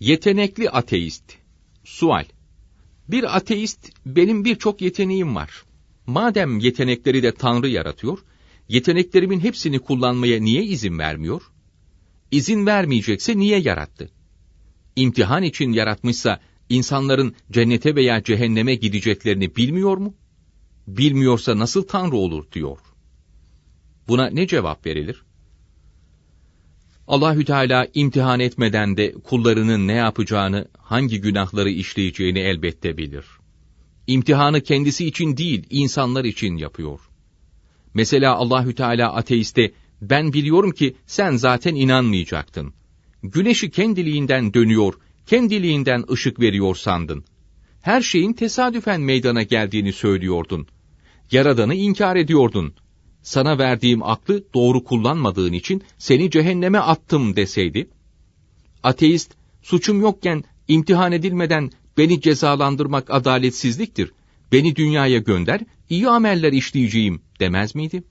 Yetenekli ateist. Sual. Bir ateist, benim birçok yeteneğim var. Madem yetenekleri de Tanrı yaratıyor, yeteneklerimin hepsini kullanmaya niye izin vermiyor? İzin vermeyecekse niye yarattı? İmtihan için yaratmışsa, insanların cennete veya cehenneme gideceklerini bilmiyor mu? Bilmiyorsa nasıl Tanrı olur diyor. Buna ne cevap verilir? Allahü Teala imtihan etmeden de kullarının ne yapacağını, hangi günahları işleyeceğini elbette bilir. İmtihanı kendisi için değil, insanlar için yapıyor. Mesela Allahü Teala ateiste ben biliyorum ki sen zaten inanmayacaktın. Güneşi kendiliğinden dönüyor, kendiliğinden ışık veriyor sandın. Her şeyin tesadüfen meydana geldiğini söylüyordun. Yaradanı inkar ediyordun sana verdiğim aklı doğru kullanmadığın için seni cehenneme attım deseydi, ateist, suçum yokken imtihan edilmeden beni cezalandırmak adaletsizliktir, beni dünyaya gönder, iyi ameller işleyeceğim demez miydi?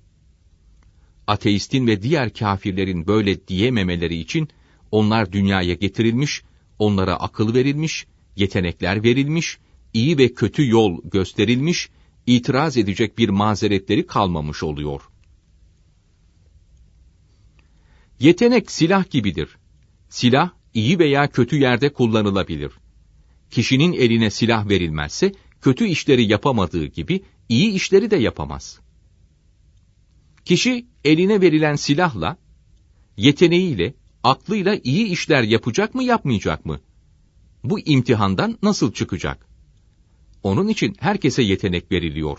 Ateistin ve diğer kafirlerin böyle diyememeleri için onlar dünyaya getirilmiş, onlara akıl verilmiş, yetenekler verilmiş, iyi ve kötü yol gösterilmiş itiraz edecek bir mazeretleri kalmamış oluyor. Yetenek silah gibidir. Silah iyi veya kötü yerde kullanılabilir. Kişinin eline silah verilmezse kötü işleri yapamadığı gibi iyi işleri de yapamaz. Kişi eline verilen silahla, yeteneğiyle, aklıyla iyi işler yapacak mı yapmayacak mı? Bu imtihandan nasıl çıkacak? Onun için herkese yetenek veriliyor.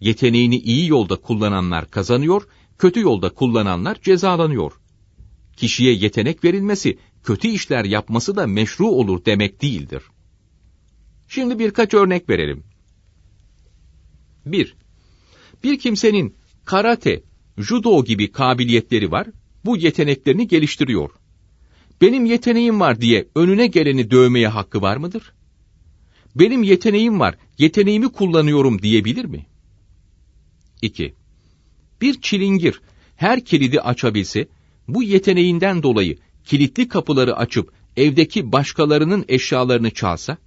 Yeteneğini iyi yolda kullananlar kazanıyor, kötü yolda kullananlar cezalanıyor. Kişiye yetenek verilmesi, kötü işler yapması da meşru olur demek değildir. Şimdi birkaç örnek verelim. 1. Bir kimsenin karate, judo gibi kabiliyetleri var, bu yeteneklerini geliştiriyor. Benim yeteneğim var diye önüne geleni dövmeye hakkı var mıdır? Benim yeteneğim var, yeteneğimi kullanıyorum diyebilir mi? 2. Bir çilingir her kilidi açabilse, bu yeteneğinden dolayı kilitli kapıları açıp evdeki başkalarının eşyalarını çalsa,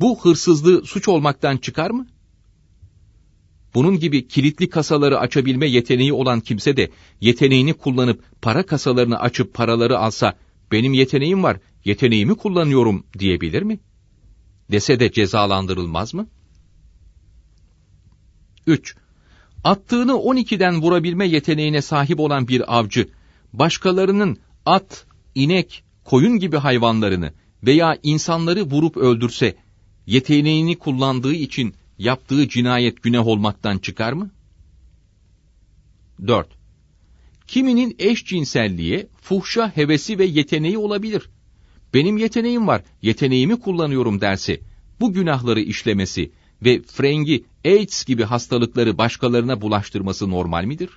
bu hırsızlığı suç olmaktan çıkar mı? Bunun gibi kilitli kasaları açabilme yeteneği olan kimse de yeteneğini kullanıp para kasalarını açıp paraları alsa, benim yeteneğim var, yeteneğimi kullanıyorum diyebilir mi? Dese de cezalandırılmaz mı? 3. Attığını 12'den vurabilme yeteneğine sahip olan bir avcı, başkalarının at, inek, koyun gibi hayvanlarını veya insanları vurup öldürse, yeteneğini kullandığı için yaptığı cinayet günah olmaktan çıkar mı? 4. Kiminin eşcinselliğe, fuhşa hevesi ve yeteneği olabilir benim yeteneğim var, yeteneğimi kullanıyorum derse, bu günahları işlemesi ve frengi, AIDS gibi hastalıkları başkalarına bulaştırması normal midir?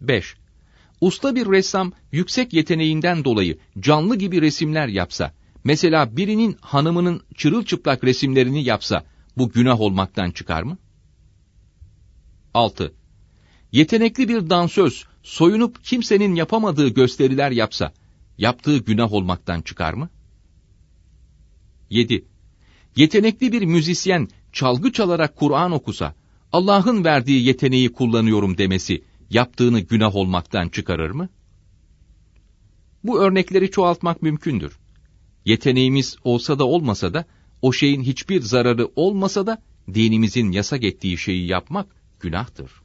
5. Usta bir ressam yüksek yeteneğinden dolayı canlı gibi resimler yapsa, mesela birinin hanımının çırılçıplak resimlerini yapsa, bu günah olmaktan çıkar mı? 6. Yetenekli bir dansöz, soyunup kimsenin yapamadığı gösteriler yapsa, yaptığı günah olmaktan çıkar mı? 7. Yetenekli bir müzisyen çalgı çalarak Kur'an okusa, Allah'ın verdiği yeteneği kullanıyorum demesi, yaptığını günah olmaktan çıkarır mı? Bu örnekleri çoğaltmak mümkündür. Yeteneğimiz olsa da olmasa da, o şeyin hiçbir zararı olmasa da, dinimizin yasak ettiği şeyi yapmak günahtır.